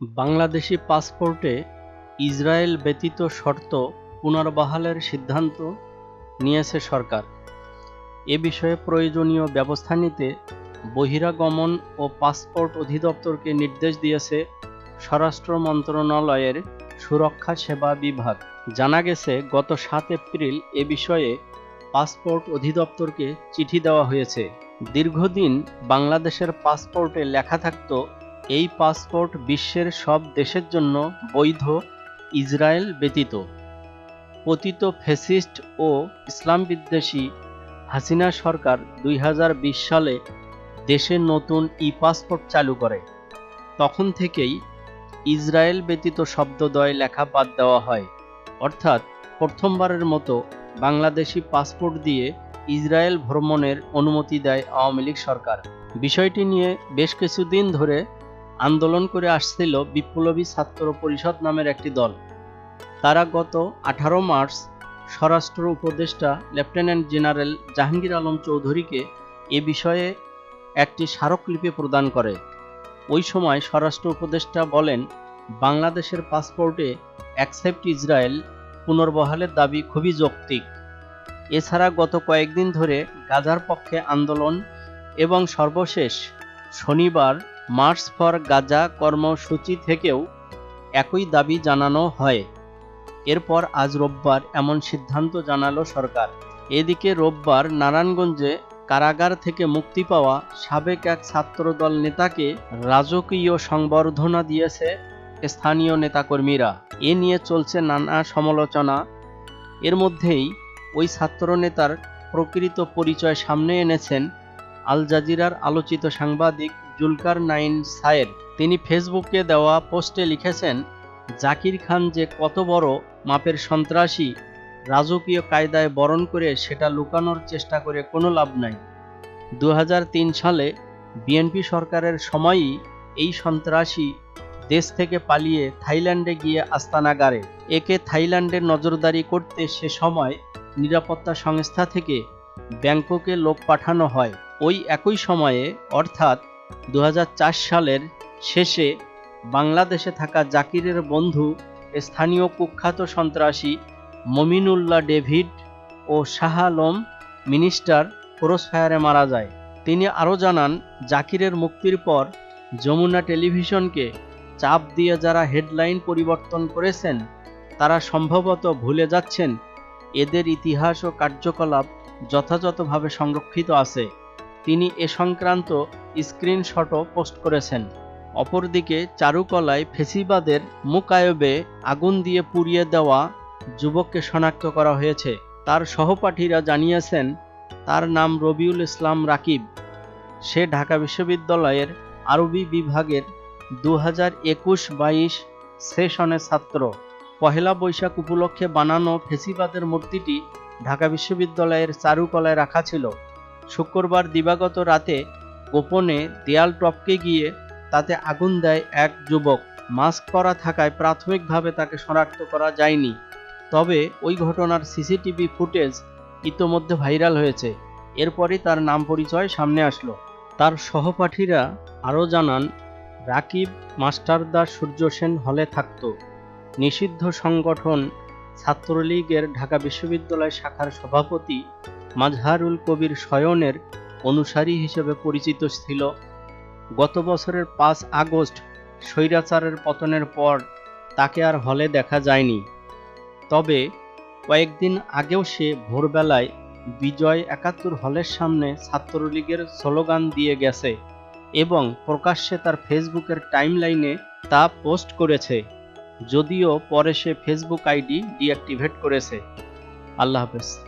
বাংলাদেশি পাসপোর্টে ইসরায়েল ব্যতীত শর্ত পুনর্বহালের সিদ্ধান্ত নিয়েছে সরকার। এ বিষয়ে প্রয়োজনীয় ব্যবস্থা নিতে বহিরাগমন ও পাসপোর্ট অধিদপ্তরকে নির্দেশ দিয়েছে স্বরাষ্ট্র মন্ত্রণালয়ের সুরক্ষা সেবা বিভাগ। জানা গেছে, গত সাত এপ্রিল এ বিষয়ে পাসপোর্ট অধিদপ্তরকে চিঠি দেওয়া হয়েছে। দীর্ঘদিন বাংলাদেশের পাসপোর্টে লেখা থাকতো এই পাসপোর্ট বিশ্বের সব দেশের জন্য বৈধ, ইসরায়েল ব্যতীত। পতিত ফেসিস্ট ও ইসলাম বিদ্বেষী হাসিনা সরকার দুই হাজার বিশ সালে দেশে নতুন ই পাসপোর্ট চালু করে। তখন থেকেই ইসরায়েল ব্যতীত শব্দদ্বয় লেখা বাদ দেওয়া হয়। অর্থাৎ প্রথমবারের মতো বাংলাদেশি পাসপোর্ট দিয়ে ইসরায়েল ভ্রমণের অনুমতি দেয় আওয়ামী লীগ সরকার। বিষয়টি নিয়ে বেশ কিছুদিন ধরে আন্দোলন করে আসছিল বিপ্লবী ছাত্র পরিষদ নামের একটি দল। তারা গত আঠারো মার্চ স্বরাষ্ট্র উপদেষ্টা লেফটেন্যান্ট জেনারেল জাহাঙ্গীর আলম চৌধুরীকে এ বিষয়ে একটি স্মারকলিপি প্রদান করে। ওই সময় স্বরাষ্ট্র উপদেষ্টা বলেন, বাংলাদেশের পাসপোর্টে অ্যাকসেপ্ট ইসরায়েল পুনর্বহালের দাবি খুবই যৌক্তিক। এছাড়া গত কয়েকদিন ধরে গাজার পক্ষে আন্দোলন এবং সর্বশেষ শনিবার মার্চ ফর গাজা কর্মসূচি থেকেও একই দাবি জানানো হয়। এরপর আজ রোববার এমন সিদ্ধান্ত জানালো সরকার। এদিকে রোববার নারায়ণগঞ্জে কারাগার থেকে মুক্তি পাওয়া সাবেক এক ছাত্রদল নেতাকে রাজকীয় সংবর্ধনা দিয়েছে স্থানীয় নেতাকর্মীরা। এ নিয়ে চলছে নানা সমালোচনা। এর মধ্যেই ওই ছাত্রনেতার প্রকৃত পরিচয় সামনে এনেছেন আল জাজিরার আলোচিত সাংবাদিক জুলকার নাইন সায়ের। তিনি ফেসবুকে দেওয়া পোস্টে লিখেছেন, জাকির খান যে কত বড় মাপের সন্ত্রাসী, রাজকীয় কায়দায় বরণ করে সেটা লুকানোর চেষ্টা করে কোনো লাভ নাই। দু হাজার তিন সালে বিএনপি সরকারের সময়ই এই সন্ত্রাসী দেশ থেকে পালিয়ে থাইল্যান্ডে গিয়ে আস্তানা গাড়ে। একে থাইল্যান্ডের নজরদারি করতে সে সময় নিরাপত্তা সংস্থা থেকে ব্যাংককে লোক পাঠানো হয়। ওই একই সময়ে, অর্থাৎ দু হাজার চার সালের শেষে বাংলাদেশে থাকা জাকিরের বন্ধু স্থানীয় কুখ্যাত সন্ত্রাসী মমিনুল্লাহ ডেভিড ও শাহ আলম মিনিস্টার ক্রসফায়ারে মারা যায়। তিনি আরও জানান, জাকিরের মুক্তির পর যমুনা টেলিভিশনকে চাপ দিয়ে যারা হেডলাইন পরিবর্তন করেছেন, তারা সম্ভবত ভুলে যাচ্ছেন। এদের ইতিহাস ও কার্যকলাপ যথাযথভাবে সংরক্ষিত আছে। তিনি এ সংক্রান্ত স্ক্রিনশটও পোস্ট করেছেন। অপরদিকে চারুকলায় ফেসিবাদের মুকায়বে আগুন দিয়ে পুড়িয়ে দেওয়া যুবককে শনাক্ত করা হয়েছে। তার সহপাঠীরা জানিয়েছেন, তার নাম রবিউল ইসলাম রাকিব। সে ঢাকা বিশ্ববিদ্যালয়ের আরবি বিভাগের দু হাজার একুশ বাইশ সেশনের ছাত্র। পহেলা বৈশাখ উপলক্ষে বানানো ফেসিবাদের মূর্তিটি ঢাকা বিশ্ববিদ্যালয়ের চারুকলায় রাখা ছিল। শুক্রবার দিবাগত রাতে গোপনে দেয়াল টপকে গিয়ে তাতে আগুন দেয় এক যুবক। মাস্ক পরা থাকায় প্রাথমিকভাবে তাকে শনাক্ত করা যায়নি। তবে ওই ঘটনার সিসিটিভি ফুটেজ ইতোমধ্যে ভাইরাল হয়েছে। এরপরই তার নাম পরিচয় সামনে আসলো। তার সহপাঠীরা আরও জানান, রাকিব মাস্টারদা সূর্য সেন হলে থাকত। নিষিদ্ধ সংগঠন ছাত্রলীগের ঢাকা বিশ্ববিদ্যালয় শাখার সভাপতি মাজহারুল কবির শয়নের অনুসারী হিসেবে পরিচিত ছিল। গত বছরের পাঁচ আগস্ট স্বৈরাচারের পতনের পর তাকে আর হলে দেখা যায়নি। তবে কয়েকদিন আগেও সে ভোরবেলায় বিজয় একাত্তর হলের সামনে ছাত্রলীগের স্লোগান দিয়ে গেছে এবং প্রকাশ্যে তার ফেসবুকের টাইমলাইনে তা পোস্ট করেছে। যদিও পরে সে ফেসবুক আইডি ডিঅ্যাক্টিভেট করেছে। আল্লাহ হাফেজ।